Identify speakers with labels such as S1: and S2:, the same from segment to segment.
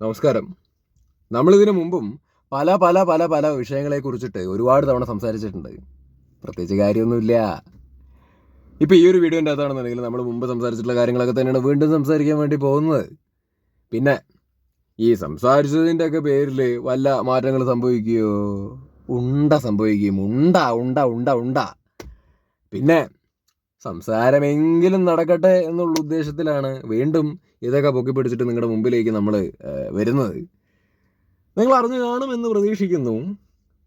S1: നമസ്കാരം. നമ്മളിതിനു മുമ്പും പല പല പല പല വിഷയങ്ങളെ കുറിച്ചിട്ട് ഒരുപാട് തവണ സംസാരിച്ചിട്ടുണ്ട്. പ്രത്യേകിച്ച് കാര്യമൊന്നുമില്ല. ഇപ്പോൾ ഈ ഒരു വീഡിയോന്റെ അകത്താണെന്നുണ്ടെങ്കിൽ നമ്മൾ മുമ്പ് സംസാരിച്ചിട്ടുള്ള കാര്യങ്ങളൊക്കെ തന്നെയാണ് വീണ്ടും സംസാരിക്കാൻ വേണ്ടി പോകുന്നത്. പിന്നെ ഈ സംസാരിച്ചതിന്റെ ഒക്കെ പേരിൽ വല്ല മാറ്റങ്ങൾ സംഭവിക്കുകയോ? ഉണ്ട സംഭവിക്കുകയും ഉണ്ട ഉണ്ട ഉണ്ട ഉണ്ട. പിന്നെ സംസാരമെങ്കിലും നടക്കട്ടെ എന്നുള്ള ഉദ്ദേശത്തിലാണ് വീണ്ടും ഇതൊക്കെ പൊക്കി പിടിച്ചിട്ട് നിങ്ങളുടെ മുമ്പിലേക്ക് നമ്മൾ വരുന്നത്. നിങ്ങൾ അറിഞ്ഞു കാണുമെന്ന് പ്രതീക്ഷിക്കുന്നു.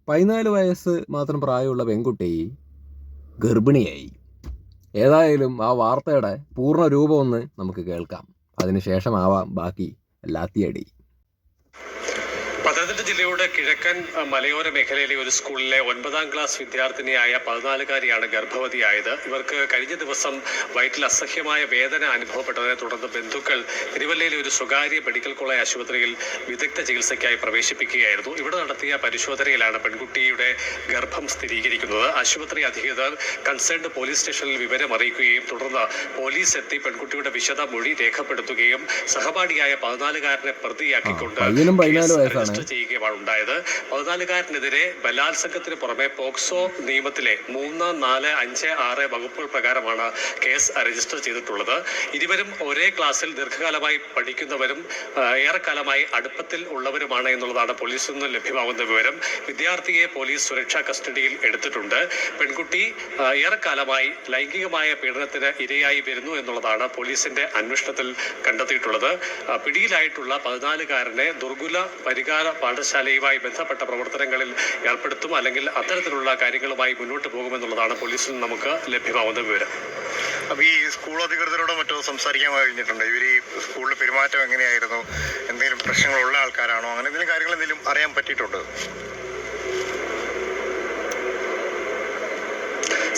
S1: പതിനാല് വയസ്സ് മാത്രം പ്രായമുള്ള പെൺകുട്ടി ഗർഭിണിയായി. ഏതായാലും ആ വാർത്തയുടെ പൂർണ രൂപം ഒന്ന് നമുക്ക് കേൾക്കാം. അതിനുശേഷമാവാം ബാക്കി ലാത്തിയടി.
S2: ജില്ലയുടെ കിഴക്കൻ മലയോര മേഖലയിലെ ഒരു സ്കൂളിലെ ഒൻപതാം ക്ലാസ് വിദ്യാർത്ഥിനിയായ പതിനാലുകാരിയാണ് ഗർഭവതിയായത്. ഇവർക്ക് കഴിഞ്ഞ ദിവസം വയറ്റിൽ അസഹ്യമായ വേദന അനുഭവപ്പെട്ടതിനെ തുടർന്ന് ബന്ധുക്കൾ തിരുവല്ലയിലെ ഒരു സ്വകാര്യ മെഡിക്കൽ കോളേജ് ആശുപത്രിയിൽ വിദഗ്ധ ചികിത്സയ്ക്കായി പ്രവേശിപ്പിക്കുകയായിരുന്നു. ഇവിടെ നടത്തിയ പരിശോധനയിലാണ് പെൺകുട്ടിയുടെ ഗർഭം സ്ഥിരീകരിക്കുന്നത്. ആശുപത്രി അധികൃതർ കൺസേൺഡ് പോലീസ് സ്റ്റേഷനിൽ വിവരം അറിയിക്കുകയും തുടർന്ന് പോലീസ് എത്തി പെൺകുട്ടിയുടെ വിശദ മൊഴി രേഖപ്പെടുത്തുകയും സഹപാഠിയായ പതിനാലുകാരനെ പ്രതിയാക്കിക്കൊണ്ട്
S1: രജിസ്റ്റർ പയ്യനും
S2: ചെയ്യുകയാണ് ഉണ്ടായത്. പതിനാലുകാരനെതിരെ ബലാത്സംഗത്തിന് പുറമെ പോക്സോ നിയമത്തിലെ മൂന്ന് നാല് അഞ്ച് ആറ് വകുപ്പുകൾ പ്രകാരമാണ് കേസ് രജിസ്റ്റർ ചെയ്തിട്ടുള്ളത്. ഇരുവരും ഒരേ ക്ലാസ്സിൽ ദീർഘകാലമായി പഠിക്കുന്നവരും ഏറെക്കാലമായി അടുപ്പത്തിൽ ഉള്ളവരുമാണ് എന്നുള്ളതാണ് പോലീസിൽ നിന്ന് ലഭ്യമാകുന്ന വിവരം. വിദ്യാർത്ഥിയെ പോലീസ് സുരക്ഷാ കസ്റ്റഡിയിൽ എടുത്തിട്ടുണ്ട്. പെൺകുട്ടി ഏറെക്കാലമായി ലൈംഗികമായ പീഡനത്തിന് ഇരയായി വരുന്നു എന്നുള്ളതാണ് പോലീസിന്റെ അന്വേഷണത്തിൽ കണ്ടെത്തിയിട്ടുള്ളത്. പിടിയിലായിട്ടുള്ള പതിനാലുകാരനെ ദുർഗുല പരിഹാര പാഠശാലയുമായി ബന്ധപ്പെട്ട പ്രവർത്തനങ്ങളിൽ ഏർപ്പെടുത്തും അല്ലെങ്കിൽ അത്തരത്തിലുള്ള കാര്യങ്ങളുമായി മുന്നോട്ട് പോകുമെന്നുള്ളതാണ് പോലീസിൽ നമുക്ക് ലഭ്യമാവുന്ന വിവരം.
S3: അപ്പൊ ഈ സ്കൂൾ അധികൃതരോട് മറ്റോ സംസാരിക്കാൻ കഴിഞ്ഞിട്ടുണ്ട്. ഇവർ ഈ സ്കൂളിലെ പെരുമാറ്റം എങ്ങനെയായിരുന്നു? എന്തെങ്കിലും പ്രശ്നങ്ങളുള്ള ആൾക്കാരാണോ? അങ്ങനെ എന്തെങ്കിലും കാര്യങ്ങൾ എന്തെങ്കിലും അറിയാൻ പറ്റിയിട്ടുണ്ട്?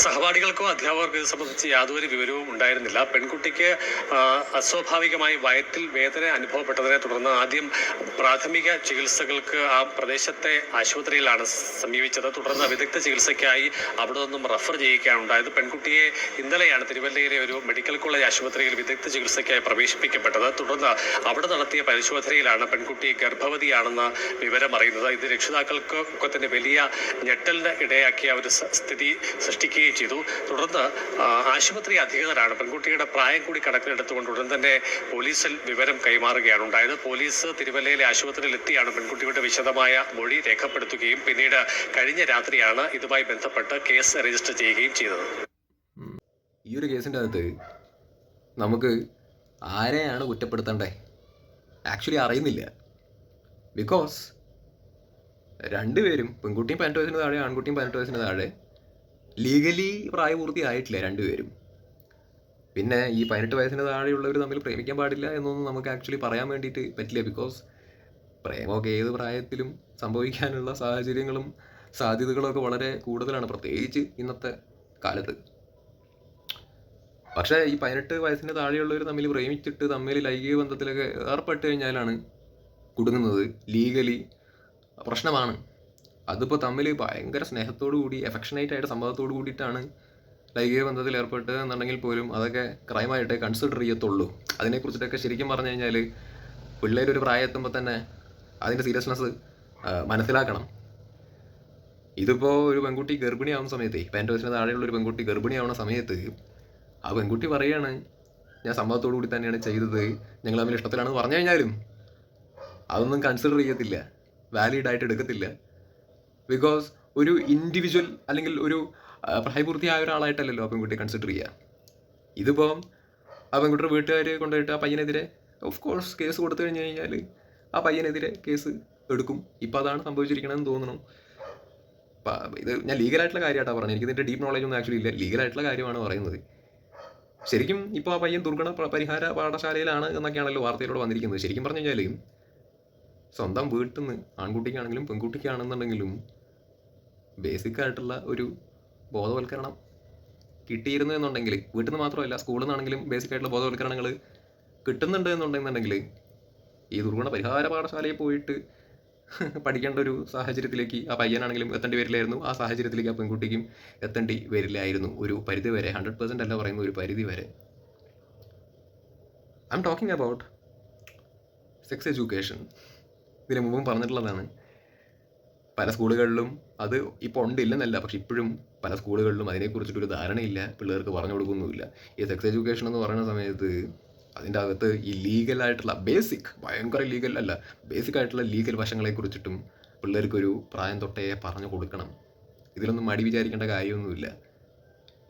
S2: സഹപാഠികൾക്കോ അധ്യാപകർക്കോ ഇത് സംബന്ധിച്ച് യാതൊരു വിവരവും ഉണ്ടായിരുന്നില്ല. പെൺകുട്ടിക്ക് അസ്വാഭാവികമായി വയറ്റിൽ വേദന അനുഭവപ്പെട്ടതിനെ തുടർന്ന് ആദ്യം പ്രാഥമിക ചികിത്സകൾക്ക് ആ പ്രദേശത്തെ ആശുപത്രിയിലാണ് സമീപിച്ചത്. തുടർന്ന് വിദഗ്ധ ചികിത്സയ്ക്കായി അവിടെ നിന്നും റഫർ ചെയ്യുകയാണ് ഉണ്ടായത്. പെൺകുട്ടിയെ ഇന്നലെയാണ് തിരുവല്ലയിലെ ഒരു മെഡിക്കൽ കോളേജ് ആശുപത്രിയിൽ വിദഗ്ധ ചികിത്സയ്ക്കായി പ്രവേശിപ്പിക്കപ്പെട്ടത്. തുടർന്ന് അവിടെ നടത്തിയ പരിശോധനയിലാണ് പെൺകുട്ടി ഗർഭവതിയാണെന്ന വിവരം അറിയുന്നത്. ഇത് രക്ഷിതാക്കൾക്കൊക്കെ തന്നെ വലിയ ഞെട്ടലിന് ഇടയാക്കിയ ഒരു സ്ഥിതി സൃഷ്ടിക്കുകയും ചെയ്തു. തുടർന്ന് ആശുപത്രി അധികൃതരാണ്. പെൺകുട്ടിയുടെ പ്രായം കൂടി കണക്കിലെടുത്തുകൊണ്ട് ഉടൻ തന്നെ പോലീസിൽ വിവരം കൈമാറുകയാണ് ഉണ്ടായത്. പോലീസ് തിരുവല്ലയിലെ ആശുപത്രിയിൽ എത്തിയാണ് പെൺകുട്ടിയുടെ വിശദമായ മൊഴി രേഖപ്പെടുത്തുകയും പിന്നീട് കഴിഞ്ഞ രാത്രിയാണ് ഇതുമായി ബന്ധപ്പെട്ട് കേസ് രജിസ്റ്റർ ചെയ്യുകയും ചെയ്തത്.
S1: ഈ ഒരു കേസിന്റെ അകത്ത് നമുക്ക് ആരെയാണ് കുറ്റപ്പെടുത്തേണ്ടേ? ആക്ച്വലി അറിയുന്നില്ല. ബിക്കോസ് രണ്ടുപേരും പെൺകുട്ടിയും പതിനെട്ട് വയസ്സിന് താഴെ ആൺകുട്ടിയും പതിനെട്ട് വയസ്സിന് താഴെ ലീഗലി പ്രായപൂർത്തി പ്രായപൂർത്തിയായിട്ടില്ല രണ്ടുപേരും. പിന്നെ ഈ പതിനെട്ട് വയസ്സിന് താഴെയുള്ളവർ തമ്മിൽ പ്രേമിക്കാൻ പാടില്ല എന്നൊന്നും നമുക്ക് ആക്ച്വലി പറയാൻ വേണ്ടിയിട്ട് പറ്റില്ല ബിക്കോസ് പ്രേമമൊക്കെ ഏത് പ്രായത്തിലും സംഭവിക്കാനുള്ള സാഹചര്യങ്ങളും സാധ്യതകളൊക്കെ വളരെ കൂടുതലാണ് പ്രത്യേകിച്ച് ഇന്നത്തെ കാലത്ത്. പക്ഷേ ഈ പതിനെട്ട് വയസ്സിന് താഴെയുള്ളവർ തമ്മിൽ പ്രേമിച്ചിട്ട് തമ്മിൽ ലൈംഗിക ബന്ധത്തിലൊക്കെ ഏർപ്പെട്ട് കഴിഞ്ഞാലാണ് കുടുങ്ങുന്നത്. ലീഗലി പ്രശ്നമാണ്. അതിപ്പോൾ തമ്മിൽ ഭയങ്കര സ്നേഹത്തോടു കൂടി എഫക്ഷനേറ്റ് ആയിട്ട് സംഭവത്തോടു കൂടിയിട്ടാണ് ലൈംഗിക ബന്ധത്തിൽ ഏർപ്പെട്ട് എന്നുണ്ടെങ്കിൽ പോലും അതൊക്കെ ക്രൈമായിട്ട് കൺസിഡർ ചെയ്യത്തുള്ളൂ. അതിനെക്കുറിച്ചിട്ടൊക്കെ ശരിക്കും പറഞ്ഞു കഴിഞ്ഞാൽ പിള്ളേരൊരു പ്രായം എത്തുമ്പോൾ തന്നെ അതിന്റെ സീരിയസ്നെസ് മനസ്സിലാക്കണം. ഇതിപ്പോൾ ഒരു പെൺകുട്ടി ഗർഭിണിയാവുന്ന സമയത്ത് പതിനെട്ട് വയസ്സിന് താഴെയുള്ള ഒരു പെൺകുട്ടി ഗർഭിണിയാവുന്ന സമയത്ത് ആ പെൺകുട്ടി പറയാണ് ഞാൻ സംഭവത്തോടു കൂടി തന്നെയാണ് ചെയ്തത്. ഞങ്ങൾ തമ്മിൽ ഇഷ്ടത്തിലാണെന്ന് പറഞ്ഞു കഴിഞ്ഞാലും അതൊന്നും കൺസിഡർ ചെയ്യത്തില്ല. വാലിഡ് ആയിട്ട് എടുക്കത്തില്ല. ബിക്കോസ് ഒരു ഇൻഡിവിജ്വൽ അല്ലെങ്കിൽ ഒരു പ്രായപൂർത്തിയായ ഒരാളായിട്ടല്ലല്ലോ പെൺകുട്ടി കൺസിഡർ ചെയ്യുക. ഇതിപ്പോൾ ആ പെൺകുട്ടിയുടെ വീട്ടുകാർ കൊണ്ടുപോയിട്ട് ആ പയ്യനെതിരെ ഓഫ് കോഴ്സ് കേസ് കൊടുത്തു കഴിഞ്ഞ് കഴിഞ്ഞാൽ ആ പയ്യനെതിരെ കേസ് എടുക്കും. ഇപ്പം അതാണ് സംഭവിച്ചിരിക്കണമെന്ന് തോന്നുന്നു ഇത് ഞാൻ ലീഗലായിട്ടുള്ള കാര്യമായിട്ടാണ് പറഞ്ഞത്. എനിക്ക് ഇതിന്റെ ഡീപ്പ് നോളജ് ഒന്നും ആക്ച്വലി ഇല്ല. ലീഗലായിട്ടുള്ള കാര്യമാണ് പറയുന്നത്. ശരിക്കും ഇപ്പോൾ ആ പയ്യൻ ദുർഗണ പരിഹാര പാഠശാലയിലാണ് എന്നൊക്കെയാണല്ലോ വാർത്തയിലൂടെ വന്നിരിക്കുന്നത്. ശരിക്കും പറഞ്ഞു കഴിഞ്ഞാൽ സ്വന്തം വീട്ടിൽ നിന്ന് ആൺകുട്ടിക്കാണെങ്കിലും പെൺകുട്ടിക്കാണെന്നുണ്ടെങ്കിലും ബേസിക് ആയിട്ടുള്ള ഒരു ബോധവൽക്കരണം കിട്ടിയിരുന്നു എന്നുണ്ടെങ്കിൽ വീട്ടിൽ നിന്ന് മാത്രമല്ല സ്കൂളിൽ നിന്നാണെങ്കിലും ബേസിക് ആയിട്ടുള്ള ബോധവൽക്കരണങ്ങൾ കിട്ടുന്നുണ്ട് എന്നുണ്ടെന്നുണ്ടെങ്കിൽ ഈ ദുർഗുണ പരിഹാര പാഠശാലയിൽ പോയിട്ട് പഠിക്കേണ്ട ഒരു സാഹചര്യത്തിലേക്ക് ആ പയ്യനാണെങ്കിലും എത്തേണ്ടി വരില്ലായിരുന്നു. ആ സാഹചര്യത്തിലേക്ക് ആ പെൺകുട്ടിക്കും എത്തേണ്ടി വരില്ലായിരുന്നു. ഒരു പരിധി വരെ ഹൺഡ്രഡ് പെർസെന്റ് അല്ല പറയുന്ന ഒരു പരിധി വരെ. I am talking about sex education ഇതിന് മുമ്പും പറഞ്ഞിട്ടുള്ളതാണ്. പല സ്കൂളുകളിലും അത് ഇപ്പോൾ ഉണ്ടില്ലെന്നല്ല പക്ഷെ ഇപ്പോഴും പല സ്കൂളുകളിലും അതിനെക്കുറിച്ചിട്ടൊരു ധാരണയില്ല. പിള്ളേർക്ക് പറഞ്ഞു കൊടുക്കുന്നുമില്ല. ഈ സെക്സ് എഡ്യൂക്കേഷൻ എന്ന് പറയുന്ന സമയത്ത് അതിന്റെ അകത്ത് ഈ ലീഗലായിട്ടുള്ള ബേസിക് ഭയങ്കര ലീഗൽ അല്ല ബേസിക് ആയിട്ടുള്ള ലീഗൽ വശങ്ങളെ കുറിച്ചിട്ടും പിള്ളേർക്കൊരു പ്രായം തൊട്ടേ പറഞ്ഞു കൊടുക്കണം. ഇതിലൊന്നും മടി വിചാരിക്കേണ്ട കാര്യമൊന്നുമില്ല.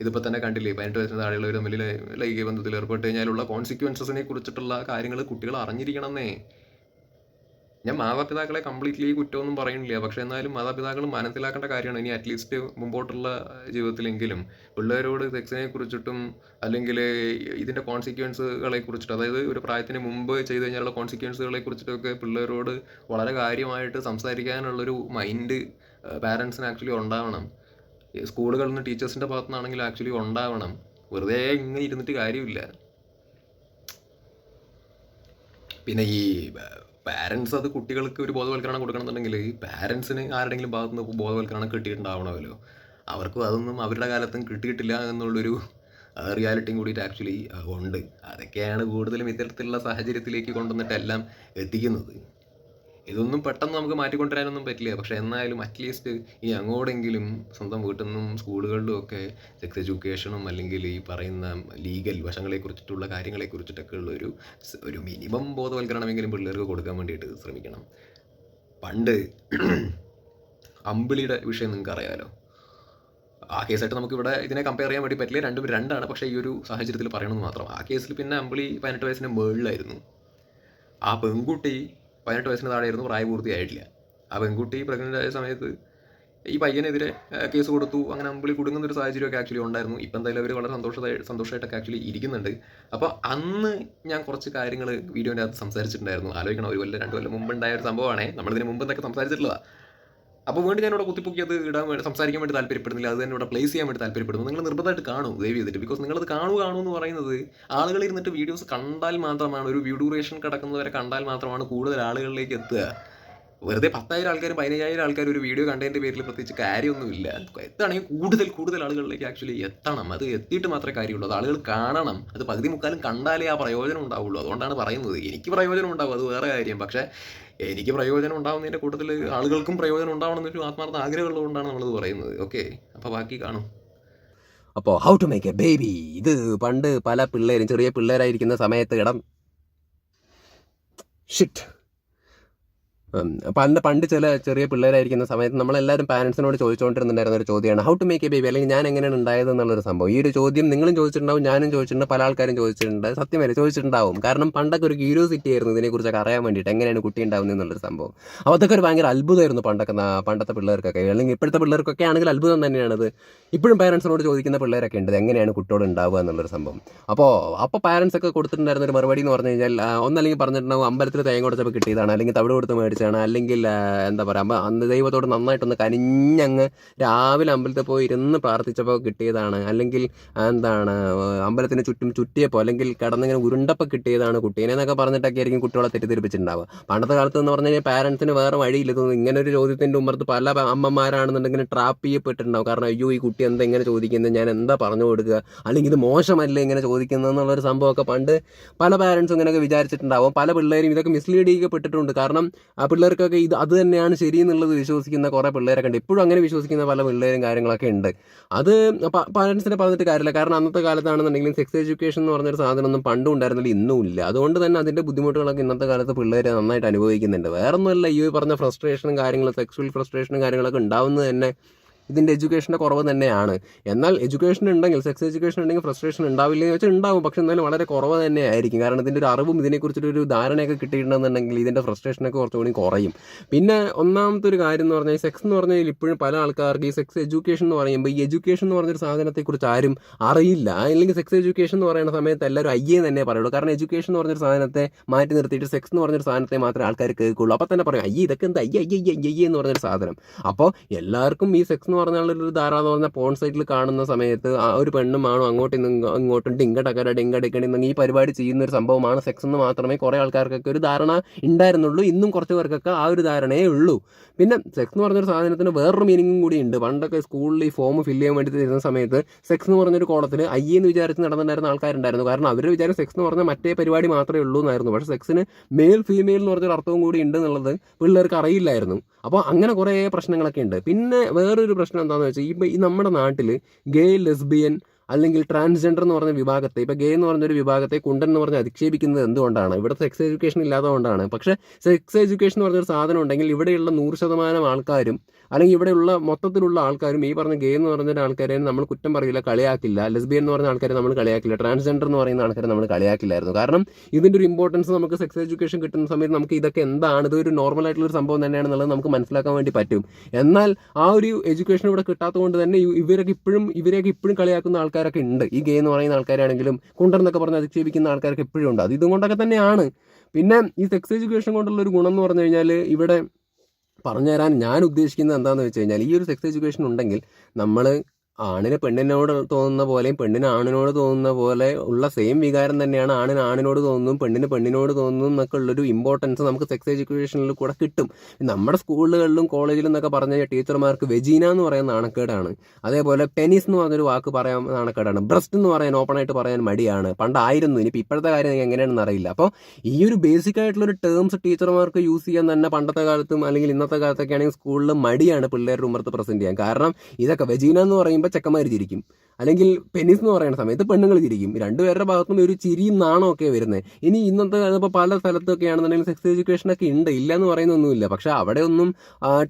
S1: ഇതിപ്പോൾ തന്നെ കണ്ടില്ലേ പതിനെട്ട് വയസ്സിന് താഴെയുള്ളവർ തമ്മിൽ ലൈംഗിക ബന്ധത്തിൽ ഏർപ്പെട്ട് കഴിഞ്ഞാലുള്ള കോൺസിക്വൻസസിനെ കുറിച്ചിട്ടുള്ള കാര്യങ്ങൾ കുട്ടികൾ അറിഞ്ഞിരിക്കണമെന്നേ. ഞാൻ മാതാപിതാക്കളെ കംപ്ലീറ്റ്ലി കുറ്റമൊന്നും പറയുന്നില്ല. പക്ഷെ എന്നാലും മാതാപിതാക്കൾ മനസ്സിലാക്കേണ്ട കാര്യമാണ്. ഇനി അറ്റ്ലീസ്റ്റ് മുമ്പോട്ടുള്ള ജീവിതത്തിലെങ്കിലും പിള്ളേരോട് സെക്സിനെ കുറിച്ചിട്ടും അല്ലെങ്കിൽ ഇതിന്റെ കോൺസിക്വൻസുകളെ കുറിച്ചിട്ട് അതായത് ഒരു പ്രായത്തിന് മുമ്പ് ചെയ്തു കഴിഞ്ഞാലുള്ള കോൺസിക്വൻസുകളെ കുറിച്ചിട്ടൊക്കെ പിള്ളേരോട് വളരെ കാര്യമായിട്ട് സംസാരിക്കാനുള്ളൊരു മൈൻഡ് പാരൻസിന് ആക്ച്വലി ഉണ്ടാവണം. സ്കൂളുകളിൽ നിന്ന് ടീച്ചേഴ്സിന്റെ ഭാഗത്തു നിന്നാണെങ്കിലും ആക്ച്വലി ഉണ്ടാവണം. വെറുതെ ഇങ്ങനെ ഇരുന്നിട്ട് കാര്യമില്ല. പിന്നെ ഈ പാരൻസ് അത് കുട്ടികൾക്ക് ഒരു ബോധവൽക്കരണം കൊടുക്കണമെന്നുണ്ടെങ്കിൽ പാരൻസിന് ആരുടെങ്കിലും ഭാഗത്ത് നിന്ന് ബോധവൽക്കരണം കിട്ടിയിട്ടുണ്ടാവണമല്ലോ. അവർക്കും അതൊന്നും അവരുടെ കാലത്തും കിട്ടിയിട്ടില്ല എന്നുള്ളൊരു റിയാലിറ്റിയും കൂടിയിട്ട് ആക്ച്വലി ഉണ്ട്. അതൊക്കെയാണ് കൂടുതലും ഇത്തരത്തിലുള്ള സാഹചര്യത്തിലേക്ക് കൊണ്ടുവന്നിട്ട് എല്ലാം എത്തിക്കുന്നത്. ഇതൊന്നും പെട്ടെന്ന് നമുക്ക് മാറ്റിക്കൊണ്ടുവരാനൊന്നും പറ്റില്ല. പക്ഷേ എന്നാലും അറ്റ്ലീസ്റ്റ് ഈ അങ്ങോട്ടെങ്കിലും സ്വന്തം വീട്ടിൽ നിന്നും സ്കൂളുകളിലും ഒക്കെ സെക്സ് എഡ്യൂക്കേഷനും അല്ലെങ്കിൽ ഈ പറയുന്ന ലീഗൽ വശങ്ങളെ കുറിച്ചിട്ടുള്ള കാര്യങ്ങളെ കുറിച്ചിട്ടൊക്കെ ഉള്ള ഒരു ഒരു മിനിമം ബോധവൽക്കരണമെങ്കിലും പിള്ളേർക്ക് കൊടുക്കാൻ വേണ്ടിയിട്ട് ശ്രമിക്കണം. പണ്ട് അമ്പിളിയുടെ വിഷയം നിങ്ങൾക്ക് അറിയാമല്ലോ ആ കേസായിട്ട് നമുക്ക് ഇവിടെ ഇതിനെ കമ്പയർ ചെയ്യാൻ വേണ്ടി പറ്റില്ല. രണ്ടും രണ്ടാണ്. പക്ഷേ ഈ ഒരു സാഹചര്യത്തിൽ പറയണമെന്ന് മാത്രം. ആ കേസിൽ പിന്നെ അമ്പിളി പതിനെട്ട് വയസ്സിന് മുകളിലായിരുന്നു. ആ പെൺകുട്ടി പതിനെട്ട് വയസ്സിന് താഴെയായിരുന്നു പ്രായപൂർത്തിയായിട്ടില്ല ആ പെൺകുട്ടി പ്രഗ്നന്റ് ആയ സമയത്ത് ഈ പയ്യനെതിരെ കേസ് കൊടുത്തു. അങ്ങനെ അമ്പിളി കുടുങ്ങുന്ന ഒരു സാഹചര്യമൊക്കെ ആക്ച്വലി ഉണ്ടായിരുന്നു. ഇപ്പം എന്തായാലും അവർ വളരെ സന്തോഷമായി സന്തോഷമായിട്ടൊക്കെ ആക്ച്വലി ഇരിക്കുന്നുണ്ട്. അപ്പോൾ അന്ന് ഞാൻ കുറച്ച് കാര്യങ്ങൾ വീഡിയോന്റെ അകത്ത് സംസാരിച്ചിട്ടുണ്ടായിരുന്നു. ആലോചിക്കണം ഒരു കൊല്ലം രണ്ട് കൊല്ലം മുമ്പ് ഉണ്ടായ ഒരു സംഭവമാണേ. നമ്മളിതിന് മുമ്പ് എന്നൊക്കെ സംസാരിച്ചിട്ടുള്ളതാണ് അപ്പോൾ വേണ്ടി ഞാൻ ഞാനിവിടെ കുത്തിപ്പൊക്കി അത് ഇടാൻ വേണ്ടി സംസാരിക്കാൻ വേണ്ടി താല്പര്യപ്പെടുന്നില്ല അത് തന്നെ ഇവിടെ പ്ലേസ് ചെയ്യാൻ വേണ്ടി താല്പര്യപ്പെടുന്നു. നിങ്ങൾ നിർബന്ധമായിട്ട് കാണും ദയവ് ചെയ്തിട്ട്. ബിക്കോസ് നിങ്ങളത് കാണു കാണൂ എന്ന് പറയുന്നത് ആളുകൾ ഇരുന്നിട്ട് വീഡിയോസ് കണ്ടാൽ മാത്രമാണ് ഒരു വ്യൂ ഡ്യൂറേഷൻ കിടക്കുന്നവരെ കണ്ടാൽ മാത്രമാണ് കൂടുതൽ ആളുകളിലേക്ക് എത്തുക. വെറുതെ പത്തായിരം ആൾക്കാരും പതിനയ്യായിരം ആൾക്കാരും ഒരു വീഡിയോ കണ്ടതിന്റെ പേരിൽ പ്രത്യേകിച്ച് കാര്യമൊന്നുമില്ല. എത്താണെങ്കിൽ കൂടുതൽ കൂടുതൽ ആളുകളിലേക്ക് ആക്ച്വലി എത്തണം. അത് എത്തിയിട്ട് മാത്രമേ കാര്യമുള്ളൂ. അത് ആളുകൾ കാണണം. അത് പകുതി മുക്കാലും കണ്ടാലേ ആ പ്രയോജനം ഉണ്ടാവുള്ളൂ. അതുകൊണ്ടാണ് പറയുന്നത്. എനിക്ക് പ്രയോജനം ഉണ്ടാവും. അത് വേറെ കാര്യം. പക്ഷേ എനിക്ക് പ്രയോജനം ഉണ്ടാവുന്നതിന്റെ കൂട്ടത്തിൽ ആളുകൾക്കും പ്രയോജനം ഉണ്ടാവണം എന്നൊരു ആത്മാർത്ഥ ആഗ്രഹമുള്ളതുകൊണ്ടാണ് നമ്മളത് പറയുന്നത്. ഓക്കെ അപ്പോൾ ബാക്കി കാണും.
S4: അപ്പോൾ how to make a baby ഇത് പണ്ട് പല പിള്ളേരും ചെറിയ പിള്ളേരായിരിക്കുന്ന സമയത്ത് ഇടം. ഷിറ്റ് പണ്ട് പണ്ട് ചില ചെറിയ പിള്ളേരായിരിക്കുന്ന സമയത്ത് നമ്മളെല്ലാവരും പാരൻസിനോട് ചോദിച്ചുകൊണ്ടിരുന്നുണ്ടായിരുന്ന ഒരു ചോദ്യമാണ് how to make a baby അല്ലെങ്കിൽ ഞാൻ എങ്ങനെയാണ് ഉണ്ടായത്? എന്നുള്ളൊരു സംഭവം. ഈ ഒരു ചോദ്യം നിങ്ങളും ചോദിച്ചിട്ടുണ്ടാവും ഞാനും ചോദിച്ചിട്ടുണ്ട് പല ആൾക്കാരും ചോദിച്ചിട്ടുണ്ട് സത്യമല്ലേ ചോദിച്ചിട്ടുണ്ടാവും. കാരണം പണ്ടൊക്കെ ഒരു ക്യൂരിയോസിറ്റി ആയിരുന്നു ഇതിനെക്കുറിച്ചൊക്കെ അറിയാൻ വേണ്ടിയിട്ട് എങ്ങനെയാണ് കുട്ടി ഉണ്ടാവുന്നത് എന്നുള്ളൊരു സംഭവം. അപ്പോൾ അതൊക്കെ ഒരു ഭയങ്കര അത്ഭുതമായിരുന്നു പണ്ടൊക്കെ പണ്ടത്തെ പിള്ളേർക്കൊക്കെ. അല്ലെങ്കിൽ ഇപ്പോഴത്തെ പിള്ളേർക്കൊക്കെ ആണെങ്കിൽ അത്ഭുതം തന്നെയാണത്. ഇപ്പോഴും പാരൻസിനോട് ചോദിക്കുന്ന പിള്ളേരൊക്കെ ഉണ്ട് എങ്ങനെയാണ് കുട്ടിയോട് ഉണ്ടാവുക? എന്നുള്ളൊരു സംഭവം. അപ്പോൾ അപ്പോൾ പാരൻസ് ഒക്കെ കൊടുത്തിട്ടുണ്ടായിരുന്ന ഒരു മറുപടി എന്ന് പറഞ്ഞു കഴിഞ്ഞാൽ ഒന്നല്ലെങ്കിൽ പറഞ്ഞിട്ടുണ്ടാവും അമ്പലത്തിൽ തേങ്ങ കൊടുത്തപ്പോൾ കിട്ടിയതാണ് അല്ലെങ്കിൽ തവിട് കൊടുത്ത് മേടിച്ചതാണ് അല്ലെങ്കിൽ എന്താ പറയുക അന്ന് ദൈവത്തോട് നന്നായിട്ടൊന്ന് കനിഞ്ഞങ്ങ് രാവിലെ അമ്പലത്തിൽ പോയി ഇരുന്ന് പ്രാർത്ഥിച്ചപ്പോൾ കിട്ടിയതാണ്. അല്ലെങ്കിൽ എന്താണ് അമ്പലത്തിന് ചുറ്റും ചുറ്റിയപ്പോൾ അല്ലെങ്കിൽ കിടന്നിങ്ങനെ ഉരുണ്ടപ്പോൾ കിട്ടിയതാണ് കുട്ടീനെ എന്നൊക്കെ പറഞ്ഞിട്ടൊക്കെ ആയിരിക്കും കുട്ടികളെ തെറ്റിദ്ധരിപ്പിച്ചിട്ടുണ്ടാവുക. പണ്ടത്തെ കാലത്ത് എന്ന് പറഞ്ഞു കഴിഞ്ഞാൽ പാരൻസിന് വേറെ വഴിയില്ല. ഇങ്ങനെ ഒരു ചോദ്യത്തിന്റെ ഉമ്മർത്ത് പല അമ്മമാരാണെന്നുണ്ടെങ്കിൽ ട്രാപ്പ് ചെയ്യപ്പെട്ടിട്ടുണ്ടാവും. കാരണം അയ്യോ ഈ കുട്ടി എന്താ ഇങ്ങനെ ചോദിക്കുന്നത്? ഞാൻ എന്താ പറഞ്ഞു കൊടുക്കുക? അല്ലെങ്കിൽ ഇത് മോശമല്ലേ ഇങ്ങനെ ചോദിക്കുന്നത് എന്നുള്ളൊരു സംഭവമൊക്കെ പണ്ട് പല പാരൻസും ഇങ്ങനെയൊക്കെ വിചാരിച്ചിട്ടുണ്ടാവും. പല പിള്ളേരും ഇതൊക്കെ മിസ്ലീഡ് ചെയ്യപ്പെട്ടിട്ടുണ്ട്. കാരണം പിള്ളേർക്കൊക്കെ ഇത് അത് തന്നെയാണ് ശരി എന്നുള്ളത് വിശ്വസിക്കുന്ന കുറേ പിള്ളേരൊക്കെ ഉണ്ട്. ഇപ്പോഴും അങ്ങനെ വിശ്വസിക്കുന്ന പല പിള്ളേരും കാര്യങ്ങളൊക്കെ ഉണ്ട്. അത് പാരൻസിനെ പറഞ്ഞിട്ട് കാര്യമില്ല. കാരണം അന്നത്തെ കാലത്താണെന്നുണ്ടെങ്കിലും സെക്സ് എഡ്യൂക്കേഷൻ എന്ന് പറഞ്ഞൊരു സാധനം ഒന്നും പണ്ടും ഉണ്ടായിരുന്നില്ല ഇന്നും ഇല്ല. അതുകൊണ്ട് തന്നെ അതിന്റെ ബുദ്ധിമുട്ടുകളൊക്കെ ഇന്നത്തെ കാലത്ത് പിള്ളേർ നന്നായിട്ട് അനുഭവിക്കുന്നുണ്ട്. വേറൊന്നുമല്ല ഈ പറഞ്ഞ ഫ്രസ്ട്രേഷനും കാര്യങ്ങളും സെക്സ്വൽ ഫ്രസ്ട്രേഷനും കാര്യങ്ങളൊക്കെ ഉണ്ടാവുന്നത് തന്നെ ഇതിന്റെ എഡ്യൂക്കേഷന്റെ കുറവ് തന്നെയാണ്. എന്നാൽ എഡ്യൂക്കേഷൻ ഉണ്ടെങ്കിൽ സെക്സ് എഡ്യൂക്കേഷൻ ഉണ്ടെങ്കിൽ ഫ്രസ്ട്രേഷൻ ഉണ്ടാവില്ല എന്ന് വെച്ചാൽ ഉണ്ടാവും. പക്ഷെ എന്നാലും വളരെ കുറവ് തന്നെ ആയിരിക്കും കാരണം ഇതിന്റെ ഒരു അറിവും ഇതിനെക്കുറിച്ചൊരു ധാരണയൊക്കെ കിട്ടിയിട്ടുണ്ടെന്നുണ്ടെങ്കിൽ ഇതിന്റെ ഫ്രസ്ട്രേഷനൊക്കെ കുറച്ചുകൂടി കുറയും. പിന്നെ ഒന്നാമത്തെ ഒരു കാര്യം എന്ന് പറഞ്ഞാൽ സെക്സ് എന്ന് പറഞ്ഞാൽ ഇപ്പോഴും പല ആൾക്കാർക്ക് ഈ സെക്സ് എഡ്യൂക്കേഷൻ എന്ന് പറയുമ്പോൾ ഈ എഡ്യൂക്കേഷൻ എന്ന് പറഞ്ഞൊരു സാധനത്തെക്കുറിച്ച് ആരും അറിയില്ല. അല്ലെങ്കിൽ സെക്സ് എഡ്യൂക്കേഷൻ എന്ന് പറയുന്ന സമയത്ത് എല്ലാവരും അയ്യേ തന്നെ പറയുള്ളൂ. കാരണം എഡ്യൂക്കേഷൻ എന്ന് പറഞ്ഞൊരു സാധനത്തെ മാറ്റി നിർത്തിയിട്ട് സെക്സ് എന്ന് പറഞ്ഞൊരു സാധനത്തെ മാത്രമേ ആൾക്കാർ കേൾക്കുള്ളൂ. അപ്പോൾ തന്നെ പറയും അയ്യേ ഇതൊക്കെ എന്താ? അയ്യ അയ്യ അയ്യേ എന്ന് പറഞ്ഞൊരു സാധനം. അപ്പോൾ എല്ലാവർക്കും ഈ സെക്സ് എന്ന്
S1: പറഞ്ഞാൽ ഒരു ധാരണ എന്ന് പറഞ്ഞാൽ പോൺ സൈറ്റിൽ കാണുന്ന സമയത്ത് ആ ഒരു പെണ്ണും ആണോ അങ്ങോട്ടും ഇങ്ങ- ഇങ്ങോട്ടും ഡിങ്കടക്കര ഡിങ്ക ഈ പരിപാടി ചെയ്യുന്ന ഒരു സംഭവമാണ്. സെക്സ് എന്ന് മാത്രമേ കുറേ ആൾക്കാർക്കൊക്കെ ഒരു ധാരണ ഉണ്ടായിരുന്നുള്ളൂ. ഇന്നും കുറച്ച് പേർക്കൊക്കെ ആ ഒരു ധാരണയേ ഉള്ളൂ. പിന്നെ സെക്സ് എന്ന് പറഞ്ഞൊരു സാധനത്തിന് വേറൊരു മീനിങ്ങും കൂടി ഉണ്ട്. പണ്ടൊക്കെ സ്കൂളിൽ ഈ ഫോം ഫില്ല് ചെയ്യാൻ വേണ്ടി തരുന്ന സമയത്ത് സെക്സ് എന്ന് പറഞ്ഞൊരു കോളത്തിൽ ഐ എന്ന് വിചാരിച്ച് നടന്നിട്ടുണ്ടായിരുന്ന ആൾക്കാരുണ്ടായിരുന്നു. കാരണം അവർ വിചാരം സെക്സ് എന്ന് പറഞ്ഞാൽ മറ്റേ പരിപാടി മാത്രമേ ഉള്ളൂ എന്നായിരുന്നു പക്ഷേ സെക്സിന് മെയിൽ ഫീമെയിൽ എന്ന് പറഞ്ഞൊരു അർത്ഥവും കൂടി ഉണ്ട് എന്നുള്ളത് പിള്ളേർക്ക് അറിയില്ലായിരുന്നു. അപ്പോൾ അങ്ങനെ കുറേ പ്രശ്നങ്ങളൊക്കെ ഉണ്ട്. പിന്നെ വേറൊരു പ്രശ്നം എന്താണെന്ന് വെച്ചാൽ ഇപ്പോൾ ഈ നമ്മുടെ നാട്ടിൽ ഗേ ലെസ്ബിയൻ അല്ലെങ്കിൽ ട്രാൻസ്ജെൻഡർ എന്ന് പറഞ്ഞ വിഭാഗത്തെ ഇപ്പോൾ ഗേ എന്ന് പറഞ്ഞൊരു വിഭാഗത്തെ കുണ്ടൻ എന്ന് പറഞ്ഞ് അധിക്ഷേപിക്കുന്നത് എന്തുകൊണ്ടാണ്? ഇവിടെ സെക്സ് എഡ്യൂക്കേഷൻ ഇല്ലാത്തതുകൊണ്ടാണ്. പക്ഷേ സെക്സ് എഡ്യൂക്കേഷൻ എന്ന് പറഞ്ഞൊരു സാധനം ഉണ്ടെങ്കിൽ ഇവിടെയുള്ള നൂറ് ശതമാനം ആൾക്കാരും അല്ലെങ്കിൽ ഇവിടെയുള്ള മൊത്തത്തിലുള്ള ആൾക്കാരും ഈ പറഞ്ഞ ഗേ എന്ന് പറഞ്ഞ ആൾക്കാരെ നമ്മൾ കുറ്റം പറയില്ല കളിയാക്കില്ല. ലെസ്ബിയൻ എന്ന് പറഞ്ഞ ആൾക്കാരെ നമ്മൾ കളിയാക്കില്ല. ട്രാൻസ്ജെൻഡർ എന്ന് പറയുന്ന ആൾക്കാരെ നമ്മൾ കളിയാക്കില്ലായിരുന്നു. കാരണം ഇതിന്റെ ഒരു ഇമ്പോർട്ടൻസ് നമുക്ക് സെക്സ് എഡ്യൂക്കേഷൻ കിട്ടുന്ന സമയത്ത് നമുക്ക് ഇതൊക്കെ എന്താണ്? ഇതൊരു നോർമൽ ആയിട്ടുള്ള ഒരു സംഭവം തന്നെയാണെന്നുള്ളത് നമുക്ക് മനസ്സിലാക്കാൻ വേണ്ടി പറ്റും. എന്നാൽ ആ ഒരു എഡ്യൂക്കേഷൻ ഇവിടെ കിട്ടാത്തത് കൊണ്ട് തന്നെ ഇവരൊക്കെ ഇപ്പോഴും ഇവരെയൊക്കെ ഇപ്പോഴും കളിയാക്കുന്ന ആൾക്കാരൊക്കെ ഉണ്ട്. ഈ ഗേ എന്ന് പറയുന്ന ആൾക്കാരാണെങ്കിലും കുണ്ടർന്നൊക്കെ പറഞ്ഞ് അധിക്ഷേപിക്കുന്ന ആൾക്കാരൊക്കെ എപ്പോഴും ഉണ്ട്. അത് കൊണ്ടൊക്കെ തന്നെയാണ്. പിന്നെ ഈ സെക്സ് എഡ്യൂക്കേഷൻ കൊണ്ടുള്ള ഒരു ഗുണം എന്ന് പറഞ്ഞു കഴിഞ്ഞാൽ ഇവിടെ പറഞ്ഞു പറഞ്ഞുതരാൻ ഞാൻ ഉദ്ദേശിക്കുന്നത് എന്താണെന്ന് വെച്ച് കഴിഞ്ഞാൽ ഈ ഒരു സെക്സ് എഡ്യൂക്കേഷൻ ഉണ്ടെങ്കിൽ നമ്മൾ ആണിന് പെണ്ണിനോട് തോന്നുന്ന പോലെയും പെണ്ണിന് ആണിനോട് തോന്നുന്ന പോലെ ഉള്ള സെയിം വികാരം തന്നെയാണ് ആണിന് ആണിനോട് തോന്നുന്നതും പെണ്ണിന് പെണ്ണിനോട് തോന്നുന്നതും എന്നൊക്കെ ഉള്ളൊരു ഇമ്പോർട്ടൻസ് നമുക്ക് സെക്സ് എഡ്യൂക്കേഷനിൽ കൂടെ കിട്ടും. നമ്മുടെ സ്കൂളുകളിലും കോളേജിലും എന്നൊക്കെ പറഞ്ഞ ടീച്ചർമാർക്ക് വെജീന എന്ന് പറയുന്ന നാണക്കേടാണ്. അതേപോലെ പെനിസ് എന്ന് പറഞ്ഞൊരു വാക്ക് പറയാൻ നാണക്കേടാണ്. ബ്രസ്റ്റ് എന്ന് പറയാൻ ഓപ്പണായിട്ട് പറയാൻ മടിയാണ്. പണ്ടായിരുന്നു ഇനിയിപ്പോൾ ഇപ്പോഴത്തെ കാര്യം എങ്ങനെയാണെന്ന് അറിയില്ല. അപ്പോൾ ഈ ഒരു ബേസിക് ആയിട്ടുള്ള ഒരു ടേംസ് ടീച്ചർമാർക്ക് യൂസ് ചെയ്യാൻ തന്നെ പണ്ടത്തെ കാലത്തും അല്ലെങ്കിൽ ഇന്നത്തെ കാലത്തൊക്കെ ആണെങ്കിൽ സ്കൂളിൽ മടിയാണ് പിള്ളേരുടെ ഉമർത്ത് പ്രസന്റ് ചെയ്യാൻ. കാരണം ഇതൊക്കെ വെജീന എന്ന് പറയുമ്പോൾ ചെക്കന്മാർ ചിരിക്കും. അല്ലെങ്കിൽ പെനിസ് എന്ന് പറയുന്ന സമയത്ത് പെണ്ണുങ്ങൾ ചിരിക്കും. രണ്ടുപേരുടെ ഭാഗത്തും ഒരു ചിരിയും നാണോ ഒക്കെ വരുന്നത് ഇനി ഇന്നത്തെ ഇപ്പോൾ പല സ്ഥലത്തൊക്കെ ആണെന്നുണ്ടെങ്കിൽ സെക്സ് എഡ്യൂക്കേഷൻ ഒക്കെ ഉണ്ട്. ഇല്ല എന്ന് പറയുന്നൊന്നുമില്ല. പക്ഷെ അവിടെ ഒന്നും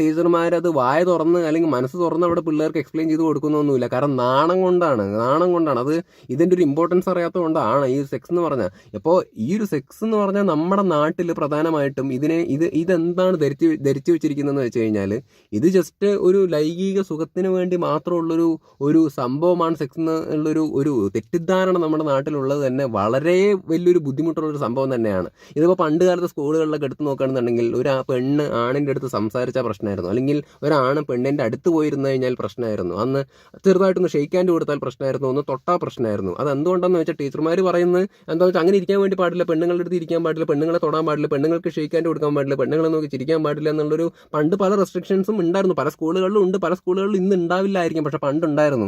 S1: ടീച്ചർമാർ അത് വായ തുറന്ന് അല്ലെങ്കിൽ മനസ്സ് തുറന്ന് അവിടെ പിള്ളേർക്ക് എക്സ്പ്ലെയിൻ ചെയ്ത് കൊടുക്കുന്നൊന്നുമില്ല. കാരണം നാണം കൊണ്ടാണ്. നാണം കൊണ്ടാണ്. അത് ഇതിന്റെ ഒരു ഇമ്പോർട്ടൻസ് അറിയാത്തത് കൊണ്ടാണ് ഈ സെക്സ് എന്ന് പറഞ്ഞാൽ ഇപ്പോൾ ഈ ഒരു സെക്സ് എന്ന് പറഞ്ഞാൽ നമ്മുടെ നാട്ടിൽ പ്രധാനമായിട്ടും ഇതിനെ ഇത് ഇതെന്താണ് ധരിച്ച് ധരിച്ചു വെച്ചിരിക്കുന്നതെന്ന് വെച്ച് കഴിഞ്ഞാൽ ഇത് ജസ്റ്റ് ഒരു ലൈംഗിക സുഖത്തിന് വേണ്ടി മാത്രമുള്ളൊരു ഒരു സംഭവമാണ് സെക്സ് എന്നുള്ളൊരു ഒരു തെറ്റിദ്ധാരണ നമ്മുടെ നാട്ടിലുള്ളത് തന്നെ വളരെ വലിയൊരു ബുദ്ധിമുട്ടുള്ള ഒരു സംഭവം തന്നെയാണ്. ഇതിപ്പോൾ പണ്ട് കാലത്ത് സ്കൂളുകളിലൊക്കെ എടുത്ത് നോക്കുകയാണെന്നുണ്ടെങ്കിൽ ഒരു പെണ്ണ് ആണിന്റെ അടുത്ത് സംസാരിച്ച പ്രശ്നമായിരുന്നു. അല്ലെങ്കിൽ ഒരാണ് പെണ്ണിന്റെ അടുത്ത് പോയിരുന്നു കഴിഞ്ഞാൽ പ്രശ്നമായിരുന്നു. അന്ന് ചെറുതായിട്ടൊന്ന് ഷെയ്ക്ക് കൊടുത്താൽ പ്രശ്നമായിരുന്നു. ഒന്ന് തൊട്ടാൽ പ്രശ്നമായിരുന്നു. അത് എന്തുകൊണ്ടാന്ന് വെച്ചാൽ ടീച്ചർമാർ പറയുന്നത് എന്താ വെച്ചാൽ അങ്ങനെ ഇരിക്കാൻ വേണ്ടി പാടില്ല. പെണ്ണുങ്ങളുടെ അടുത്ത് ഇരിക്കാൻ പാടില്ല. പെണ്ണുങ്ങളെ തൊടാൻ പാടില്ല. പെണ്ണുങ്ങൾക്ക് ഷെയ്ക്ക് കൊടുക്കാൻ പാടില്ല. പെണ്ണുങ്ങളെ നോക്കി ചിരിക്കാൻ പാടില്ല എന്നുള്ളൊരു പണ്ട് പല റെസ്ട്രിക്ഷൻസും ഉണ്ടായിരുന്നു. പല സ്കൂളുകളിലും ഉണ്ട്. പല സ്കൂളുകളിലും ഇന്ന് ഉണ്ടാവില്ലായിരിക്കും. പക്ഷെ പണ്ടുണ്ടായിരുന്നു.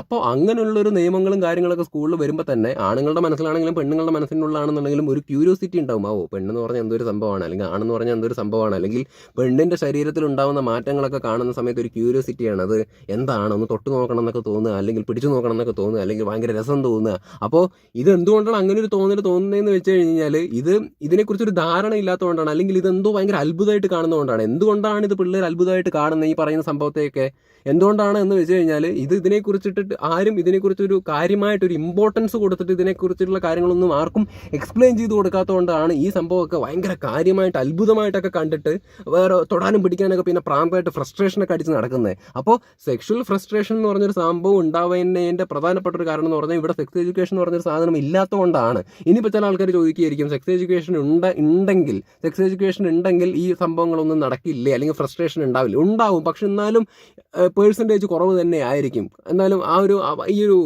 S1: അപ്പോൾ അങ്ങനെയുള്ളൊരു നിയമങ്ങളും കാര്യങ്ങളൊക്കെ സ്കൂളിൽ വരുമ്പോൾ തന്നെ ആണുങ്ങളുടെ മനസ്സിലാണെങ്കിലും പെണ്ണുങ്ങളുടെ മനസ്സിനുള്ളതാണെന്നുണ്ടെങ്കിലും ഒരു ക്യൂരിയോസിറ്റി ഉണ്ടാവും. ആവോ പെണ്ണെന്ന് പറഞ്ഞാൽ എന്തൊരു സംഭവമാണ്? അല്ലെങ്കിൽ ആണെന്ന് പറഞ്ഞാൽ എന്തൊരു സംഭവമാണ്? അല്ലെങ്കിൽ പെണ്ണിന്റെ ശരീരത്തിൽ ഉണ്ടാകുന്ന മാറ്റങ്ങളൊക്കെ കാണുന്ന സമയത്ത് ഒരു ക്യൂരിയോസിറ്റിയാണ് അത് എന്താണ്? ഒന്ന് തൊട്ട് നോക്കണം എന്നൊക്കെ തോന്നുക. അല്ലെങ്കിൽ പിടിച്ചു നോക്കണം എന്നൊക്കെ തോന്നുക. അല്ലെങ്കിൽ ഭയങ്കര രസം തോന്നുക. അപ്പോൾ ഇത് എന്തുകൊണ്ടാണ് അങ്ങനെ ഒരു തോന്നൽ തോന്നുന്നതെന്ന് വെച്ച് കഴിഞ്ഞാൽ ഇത് ഇതിനെക്കുറിച്ചൊരു ധാരണ ഇല്ലാത്തതുകൊണ്ടാണ്. അല്ലെങ്കിൽ ഇതെന്തോ ഭയങ്കര അത്ഭുതമായിട്ട് കാണുന്നതുകൊണ്ടാണ്. എന്തുകൊണ്ടാണ് ഇത് പിള്ളേർ അത്ഭുതമായിട്ട് കാണുന്നത് ഈ പറയുന്ന സംഭവത്തെയൊക്കെ? എന്തുകൊണ്ടാണ് എന്ന് വെച്ച് കഴിഞ്ഞാൽ ഇത് ഇതിനെക്കുറിച്ചിട്ട് ആരും ഇതിനെക്കുറിച്ചൊരു കാര്യമായിട്ടൊരു ഇമ്പോർട്ടൻസ് കൊടുത്തിട്ട് ഇതിനെക്കുറിച്ചുള്ള കാര്യങ്ങളൊന്നും ആർക്കും എക്സ്പ്ലെയിൻ ചെയ്ത് കൊടുക്കാത്തതുകൊണ്ടാണ് ഈ സംഭവമൊക്കെ ഭയങ്കര കാര്യമായിട്ട് അത്ഭുതമായിട്ടൊക്കെ കണ്ടിട്ട് വേറെ തൊടാനും പിടിക്കാനൊക്കെ പിന്നെ പ്രാന്തമായിട്ട് ഫ്രസ്ട്രേഷനൊക്കെ അടിച്ച് നടക്കുന്നത് അപ്പോൾ സെക്ഷൽ ഫ്രസ്ട്രേഷൻ എന്ന് പറഞ്ഞൊരു സംഭവം ഉണ്ടാവുന്നതിന്റെ പ്രധാനപ്പെട്ട ഒരു കാരണം എന്ന് പറഞ്ഞാൽ ഇവിടെ സെക്സ് എഡ്യൂക്കേഷൻ എന്ന് പറഞ്ഞൊരു സാധനം ഇല്ലാത്തതുകൊണ്ടാണ്. ഇനിയിപ്പോൾ ചില ആൾക്കാർ ചോദിക്കുകയായിരിക്കും സെക്സ് എഡ്യൂക്കേഷൻ ഉണ്ട് ഉണ്ടെങ്കിൽ സെക്സ് എഡ്യൂക്കേഷൻ ഉണ്ടെങ്കിൽ ഈ സംഭവങ്ങളൊന്നും നടക്കില്ലേ? അല്ലെങ്കിൽ ഫ്രസ്ട്രേഷൻ ഉണ്ടാവില്ല? ഉണ്ടാവും. പക്ഷെ എന്നാലും പേഴ്സന്റേജ് കുറവ് തന്നെ ആയിരിക്കും. എന്നാലും ആ ഒരു ഈ ഒരു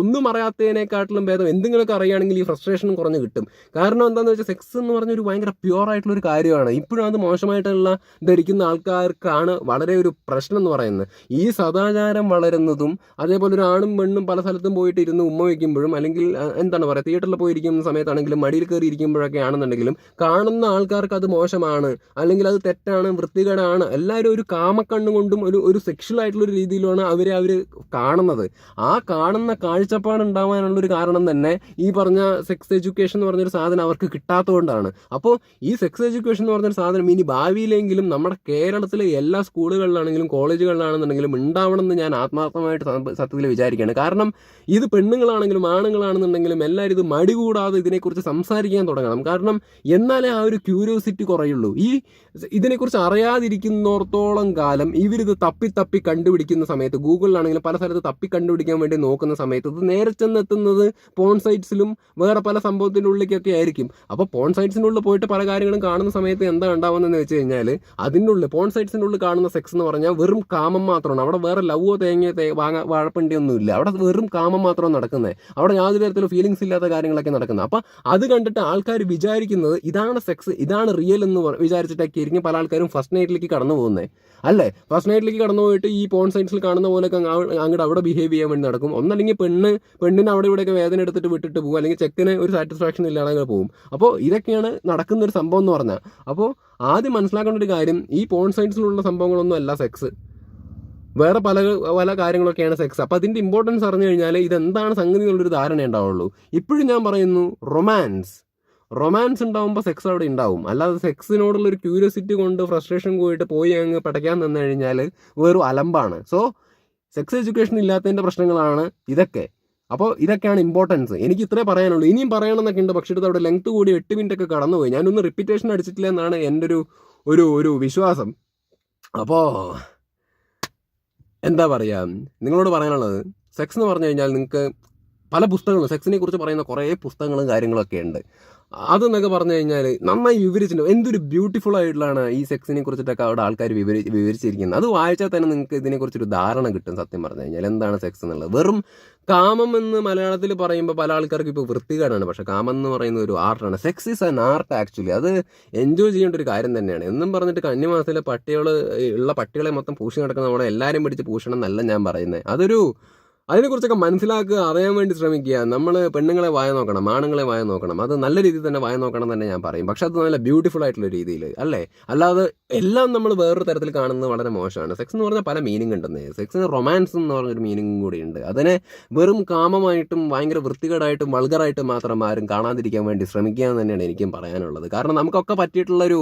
S1: ഒന്നും അറിയാത്തതിനെക്കാട്ടിലും ഭേദം എന്തെങ്കിലുമൊക്കെ അറിയുകയാണെങ്കിൽ ഈ ഫ്രസ്ട്രേഷനും കുറഞ്ഞ് കിട്ടും. കാരണം എന്താണെന്ന് വെച്ചാൽ സെക്സ് എന്ന് പറഞ്ഞൊരു ഭയങ്കര പ്യുവർ ആയിട്ടുള്ള ഒരു കാര്യമാണ്. ഇപ്പോഴും അത് മോശമായിട്ടുള്ള ധരിക്കുന്ന ആൾക്കാർക്കാണ് വളരെ ഒരു പ്രശ്നം എന്ന് പറയുന്നത്. ഈ സദാചാരം വളരുന്നതും അതേപോലെ ഒരു ആണും പെണ്ണും പല സ്ഥലത്തും പോയിട്ട് ഇരുന്ന് ഉമ്മ വയ്ക്കുമ്പോഴും അല്ലെങ്കിൽ എന്താണ് പറയുക തിയേറ്ററിൽ പോയിരിക്കുന്ന സമയത്താണെങ്കിലും മടിയിൽ കയറി ഇരിക്കുമ്പോഴൊക്കെ ആണെന്നുണ്ടെങ്കിലും കാണുന്ന ആൾക്കാർക്ക് അത് മോശമാണ്. അല്ലെങ്കിൽ അത് തെറ്റാണ് വൃത്തികേടാണ്. എല്ലാവരും ഒരു കാമക്കണ്ണുകൊണ്ടും ഒരു ഒരു സെക്ഷൽ ആയിട്ടുള്ള ഒരു രീതിയിലാണ് അവരെ അവർ കാണുന്നത്. ആ കാണുന്ന കാഴ്ചപ്പാട് ഉണ്ടാവാനുള്ള ഒരു കാരണം തന്നെ ഈ പറഞ്ഞ സെക്സ് എഡ്യൂക്കേഷൻ എന്ന് പറഞ്ഞൊരു സാധനം അവർക്ക് കിട്ടാത്തതുകൊണ്ടാണ്. അപ്പോൾ ഈ സെക്സ് എഡ്യൂക്കേഷൻ എന്ന് പറഞ്ഞൊരു സാധനം ഇനി ഭാവിയിലെങ്കിലും നമ്മുടെ കേരളത്തിലെ എല്ലാ സ്കൂളുകളിലാണെങ്കിലും കോളേജുകളിലാണെന്നുണ്ടെങ്കിലും ഉണ്ടാവണമെന്ന് ഞാൻ ആത്മാർത്ഥമായിട്ട് സത്യത്തിൽ വിചാരിക്കുകയാണ്. കാരണം ഇത് പെണ്ണുങ്ങളാണെങ്കിലും ആണുങ്ങളാണെന്നുണ്ടെങ്കിലും എല്ലാവരും ഇത് മടി കൂടാതെ ഇതിനെക്കുറിച്ച് സംസാരിക്കാൻ തുടങ്ങണം. കാരണം എന്നാലേ ആ ഒരു ക്യൂരിയോസിറ്റി കുറയുള്ളൂ. ഈ ഇതിനെക്കുറിച്ച് അറിയാതിരിക്കുന്നോർത്തോളം കാലം ഇവരിത് തപ്പി തപ്പി കണ്ടുപിടിക്കുന്ന സമയത്ത് ഗൂഗിളിലാണെങ്കിലും പല സ്ഥലത്ത് തപ്പി കണ്ടുപിടിക്കാൻ വേണ്ടി നോക്കുന്ന സമയത്ത് ഇത് നേരെ ചെന്നെത്തുന്നത് പോൺ സൈറ്റ്സിലും വേറെ പല സംഭവത്തിന്റെ ഉള്ളിലേക്കൊക്കെ ആയിരിക്കും. അപ്പോൾ പോൺ സൈറ്റ്സിനുള്ളിൽ പോയിട്ട് പല കാര്യങ്ങളും കാണുന്ന സമയത്ത് എന്താ ഉണ്ടാവുന്നതെന്ന് വെച്ച് കഴിഞ്ഞാൽ അതിന്റെ ഉള്ളിൽ പോൺ സൈറ്റ്സിന്റെ ഉള്ളിൽ കാണുന്ന സെക്സ് എന്ന് പറഞ്ഞാൽ വെറും കാമം മാത്രമാണ്. അവിടെ വേറെ ലവോ തേങ്ങയോ വാങ്ങ ഇല്ല. അവിടെ വെറും കാമം മാത്രമാണ് നടക്കുന്നത്. അവിടെ യാതൊരു തരത്തിലും ഫീലിങ്സ് ഇല്ലാത്ത കാര്യങ്ങളൊക്കെ നടക്കുന്നത്. അപ്പോൾ അത് കണ്ടിട്ട് ആൾക്കാർ വിചാരിക്കുന്നത് ഇതാണ് സെക്സ് ഇതാണ് റിയൽ എന്ന് വിചാരിച്ചിട്ടൊക്കെ ആയിരിക്കും പല ആൾക്കാരും ഫസ്റ്റ് നൈറ്റിലേക്ക് കടന്നു പോകുന്നത് അല്ലേ? ഫസ്റ്റ് നൈറ്റിലേക്ക് കടന്നു പോയിട്ട് ഈ പോൺ സൈറ്റ്സിൽ കാണുന്ന പോലെയൊക്കെ അങ്ങോട്ട് അവിടെ ബിഹേവ് ചെയ്യാൻ വേണ്ടി നടക്കും. ഒന്നല്ലെങ്കിൽ പെണ്ണ് പെണ്ണിന് അവിടെ ഇവിടെയൊക്കെ വേദന എടുത്തിട്ട് വിട്ടിട്ട് പോകും. അല്ലെങ്കിൽ ചെക്കിന് ഒരു സാറ്റിസ്ഫാക്ഷൻ ഇല്ലാതെ പോകും. അപ്പോൾ ഇതൊക്കെയാണ് നടക്കുന്ന ഒരു സംഭവം എന്ന് പറഞ്ഞാൽ അപ്പോൾ ആദ്യം മനസ്സിലാക്കേണ്ട ഒരു കാര്യം ഈ പോൺ സൈറ്റ്സിലുള്ള സംഭവങ്ങളൊന്നും അല്ല സെക്സ് വേറെ പല പല കാര്യങ്ങളൊക്കെയാണ് സെക്സ് അപ്പോൾ അതിന്റെ ഇമ്പോർട്ടൻസ് അറിഞ്ഞു കഴിഞ്ഞാൽ ഇതെന്താണ് സംഗതി എന്നുള്ളൊരു ധാരണ ഉണ്ടാവുള്ളൂ. ഇപ്പോഴും ഞാൻ പറയുന്നു റൊമാൻസ് റൊമാൻസ് ഉണ്ടാവുമ്പോൾ സെക്സ് അവിടെ ഉണ്ടാവും. അല്ലാതെ സെക്സിനോടുള്ള ഒരു ക്യൂരിയോസിറ്റി കൊണ്ട് ഫ്രസ്ട്രേഷൻ പോയിട്ട് പോയി അങ്ങ് പടയ്ക്കാൻ തന്നു കഴിഞ്ഞാൽ വെറും അലമ്പാണ്. സോ സെക്സ് എഡ്യൂക്കേഷൻ ഇല്ലാത്തതിന്റെ പ്രശ്നങ്ങളാണ് ഇതൊക്കെ. അപ്പോൾ ഇതൊക്കെയാണ് ഇമ്പോർട്ടൻസ് എനിക്ക് ഇത്രേ പറയാനുള്ളൂ. ഇനിയും പറയണമെന്നൊക്കെ ഉണ്ട്. പക്ഷേ ഇത് അവിടെ ലെങ്ത് കൂടി എട്ട് മിനിറ്റ് ഒക്കെ കടന്നുപോയി. ഞാനൊന്നും റിപ്പീറ്റേഷൻ അടിച്ചിട്ടില്ല എന്നാണ് എന്റെ ഒരു ഒരു ഒരു വിശ്വാസം. അപ്പോൾ എന്താ പറയുക നിങ്ങളോട് പറയാനുള്ളത് സെക്സ് എന്ന് പറഞ്ഞു കഴിഞ്ഞാൽ നിങ്ങൾക്ക് പല പുസ്തകങ്ങളും സെക്സിനെ കുറിച്ച് പറയുന്ന കുറേ പുസ്തകങ്ങളും കാര്യങ്ങളൊക്കെ ഉണ്ട്. അതെന്നൊക്കെ പറഞ്ഞു കഴിഞ്ഞാൽ നന്നായി വിവരിച്ചിട്ടുണ്ട്. എന്തൊരു ബ്യൂട്ടിഫുൾ ആയിട്ടുള്ളതാണ് ഈ സെക്സിനെ കുറിച്ചിട്ടൊക്കെ അവിടെ ആൾക്കാർ വിവരി വിവരിച്ചിരിക്കുന്നത്. അത് വായിച്ചാൽ തന്നെ നിങ്ങൾക്ക് ഇതിനെക്കുറിച്ചൊരു ധാരണ കിട്ടും സത്യം പറഞ്ഞു കഴിഞ്ഞാൽ എന്താണ് സെക്സ് എന്നുള്ളത്? വെറും കാമം എന്ന് മലയാളത്തിൽ പറയുമ്പോൾ പല ആൾക്കാർക്കും ഇപ്പോൾ വൃത്തികേടാണ്. പക്ഷെ കാമം എന്ന് പറയുന്ന ഒരു ആർട്ടാണ് sex is an art actually അത് എൻജോയ് ചെയ്യേണ്ട ഒരു കാര്യം തന്നെയാണ്. എന്നും പറഞ്ഞിട്ട് കന്നിമാസത്തിലെ പട്ടികൾ ഉള്ള പട്ടികളെ മൊത്തം പൂഷി നടക്കുന്ന നമ്മളെ എല്ലാവരും പിടിച്ച് പൂഷണം എന്നല്ല ഞാൻ പറയുന്നത്. അതൊരു അതിനെക്കുറിച്ചൊക്കെ മനസ്സിലാക്കുക അറിയാൻ വേണ്ടി ശ്രമിക്കുക. നമ്മൾ പെണ്ണുങ്ങളെ വായ നോക്കണം ആണുങ്ങളെ വായ നോക്കണം. അത് നല്ല രീതിയിൽ തന്നെ വായ നോക്കണം തന്നെ ഞാൻ പറയും. പക്ഷെ അത് നല്ല ബ്യൂട്ടിഫുൾ ആയിട്ടുള്ള രീതിയിൽ അല്ലേ? അല്ലാതെ എല്ലാം നമ്മൾ വേറൊരു തരത്തിൽ കാണുന്നത് വളരെ മോശമാണ്. സെക്സ് എന്ന് പറഞ്ഞാൽ പല മീനിങ് ഉണ്ടെന്നേ. സെക്സിന് റൊമാൻസ് എന്ന് പറഞ്ഞൊരു മീനിങ്ങും കൂടി ഉണ്ട്. അതിനെ വെറും കാമമായിട്ടും ഭയങ്കര വൃത്തികേടായിട്ടും വൾഗറായിട്ടും മാത്രം ആരും കാണാതിരിക്കാൻ വേണ്ടി ശ്രമിക്കുക എന്ന് തന്നെയാണ് എനിക്കും പറയാനുള്ളത്. കാരണം നമുക്കൊക്കെ പറ്റിയിട്ടുള്ളൊരു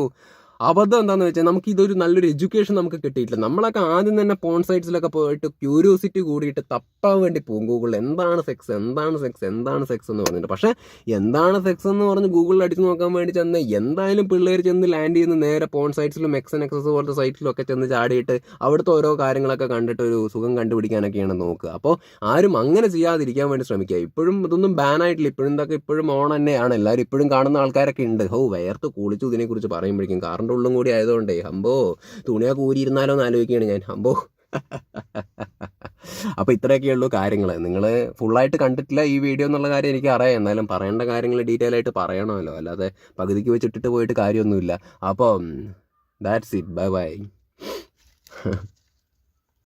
S1: അബദ്ധം എന്താണെന്ന് വെച്ചാൽ നമുക്ക് ഇതൊരു നല്ലൊരു എഡ്യൂക്കേഷൻ നമുക്ക് കിട്ടിയിട്ടില്ല. നമ്മളൊക്കെ ആദ്യം തന്നെ പോൺ സൈറ്റ്സിലൊക്കെ പോയിട്ട് ക്യൂരിയോസിറ്റി കൂടിയിട്ട് തപ്പാൻ വേണ്ടി പോകും ഗൂഗിളിൽ എന്താണ് സെക്സ് എന്താണ് സെക്സ് എന്താണ് സെക്സ് എന്ന് പറഞ്ഞിട്ട്. പക്ഷേ എന്താണ് സെക്സ് എന്ന് പറഞ്ഞ് ഗൂഗിളിൽ അടിച്ചു നോക്കാൻ വേണ്ടി ചെന്ന് എന്തായാലും പിള്ളേർ ചെന്ന് ലാൻഡ് ചെയ്യുന്ന നേരെ പോൺ സൈറ്റ്സിലും എക്സ് എൻ എക്സസ് പോലത്തെ സൈറ്റിലും ഒക്കെ ചെന്ന് ചാടിയിട്ട് അവിടുത്തെ ഓരോ കാര്യങ്ങളൊക്കെ കണ്ടിട്ട് ഒരു സുഖം കണ്ടുപിടിക്കാനൊക്കെയാണ് നോക്കുക. അപ്പോൾ ആരും അങ്ങനെ ചെയ്യാതിരിക്കാൻ വേണ്ടി ശ്രമിക്കുക. ഇപ്പോഴും ഇതൊന്നും ബാൻ ആയിട്ടില്ല. ഇപ്പോഴും ഇതൊക്കെ ഇപ്പോഴും ഓൺ തന്നെയാണ്. എല്ലാവരും ഇപ്പോഴും കാണുന്ന ആൾക്കാരൊക്കെ ഉണ്ട്. ഹോ വേർത്ത് കുളിച്ചു ഇതിനെക്കുറിച്ച് പറയുമ്പോഴേക്കും കാറിന്റെ ഉള്ളും കൂടി ആയതുകൊണ്ടേ അമ്പോ തുണിയാ ഊരിയിരുന്നാലോ എന്ന് ആലോചിക്കുകയാണ് ഞാൻ. ഹമ്പോ അപ്പോൾ ഇത്രയൊക്കെയുള്ളൂ കാര്യങ്ങൾ നിങ്ങൾ ഫുള്ളായിട്ട് കണ്ടിട്ടില്ല ഈ വീഡിയോ എന്നുള്ള കാര്യം എനിക്ക് അറിയാം. എന്നാലും പറയേണ്ട കാര്യങ്ങൾ ഡീറ്റെയിൽ ആയിട്ട് പറയണമല്ലോ. അല്ലാതെ പകുതിക്ക് വെച്ചിട്ടിട്ട് പോയിട്ട് കാര്യമൊന്നുമില്ല. അപ്പോൾ ദാറ്റ്സ് ഇറ്റ് ബൈ ബൈ